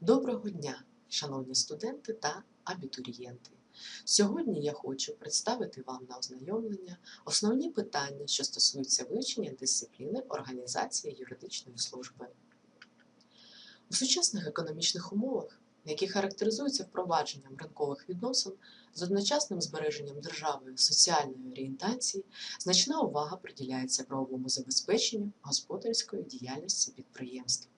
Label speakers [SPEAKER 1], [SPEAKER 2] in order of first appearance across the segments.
[SPEAKER 1] Доброго дня, шановні студенти та абітурієнти! Сьогодні я хочу представити вам на ознайомлення основні питання, що стосуються вивчення дисципліни організації юридичної служби. У сучасних економічних умовах, які характеризуються впровадженням ринкових відносин з одночасним збереженням державою соціальної орієнтації, значна увага приділяється правовому забезпеченню господарської діяльності підприємств.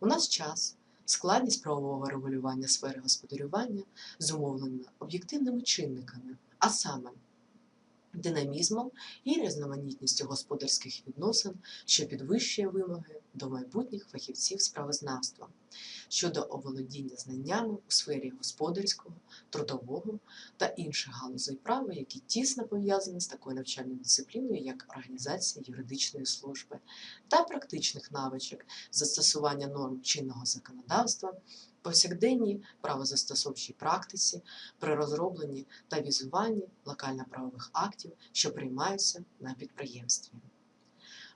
[SPEAKER 1] У нас час складність правового регулювання сфери господарювання зумовлена об'єктивними чинниками, а саме динамізмом і різноманітністю господарських відносин, що підвищує вимоги до майбутніх фахівців справознавства щодо оволодіння знаннями у сфері господарського, трудового та інших галузей права, які тісно пов'язані з такою навчальною дисципліною, як організація юридичної служби, та практичних навичок застосування норм чинного законодавства, повсякденній правозастосовчій практиці, при розробленні та візуванні локально-правових актів, що приймаються на підприємстві.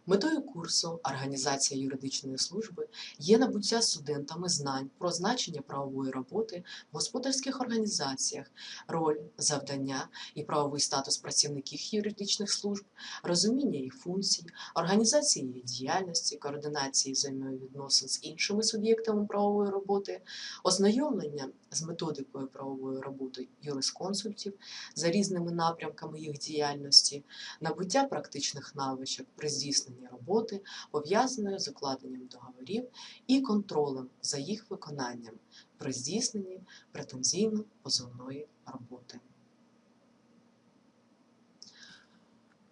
[SPEAKER 1] Метою курсу Організація юридичної служби є набуття студентами знань про значення правової роботи в господарських організаціях, роль, завдання і правовий статус працівників юридичних служб, розуміння їх функцій, організації їх діяльності, координації взаємовідносин з іншими суб'єктами правової роботи, ознайомлення з методикою правової роботи юрисконсультів за різними напрямками їх діяльності, набуття практичних навичок при здійсненні роботи, пов'язаної з укладенням договорів і контролем за їх виконанням при здійсненні претензійно-позовної роботи.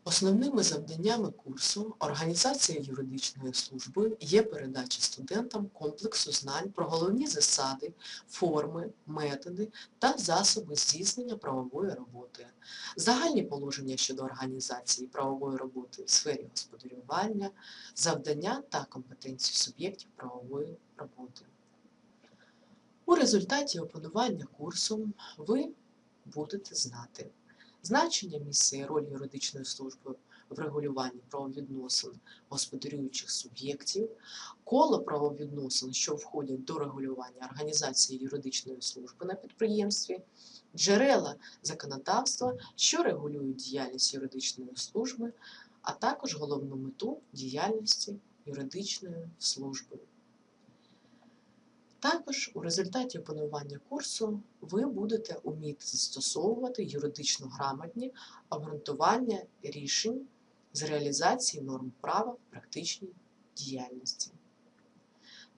[SPEAKER 1] Основними завданнями курсу організація юридичної служби є передача студентам комплексу знань про головні засади, форми, методи та засоби здійснення правової роботи, загальні положення щодо організації правової роботи в сфері господарювання, завдання та компетенції суб'єктів правової роботи. У результаті опанування курсу ви будете знати значення місця і роль юридичної служби в регулюванні правовідносин господарюючих суб'єктів, коло правовідносин, що входять до регулювання організації юридичної служби на підприємстві, джерела законодавства, що регулюють діяльність юридичної служби, а також головну мету діяльності юридичної служби. Також у результаті опанування курсу ви будете уміти застосовувати юридично грамотні обґрунтування рішень з реалізації норм права в практичній діяльності.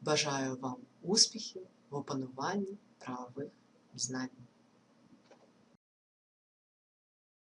[SPEAKER 1] Бажаю вам успіхів в опануванні правових знань.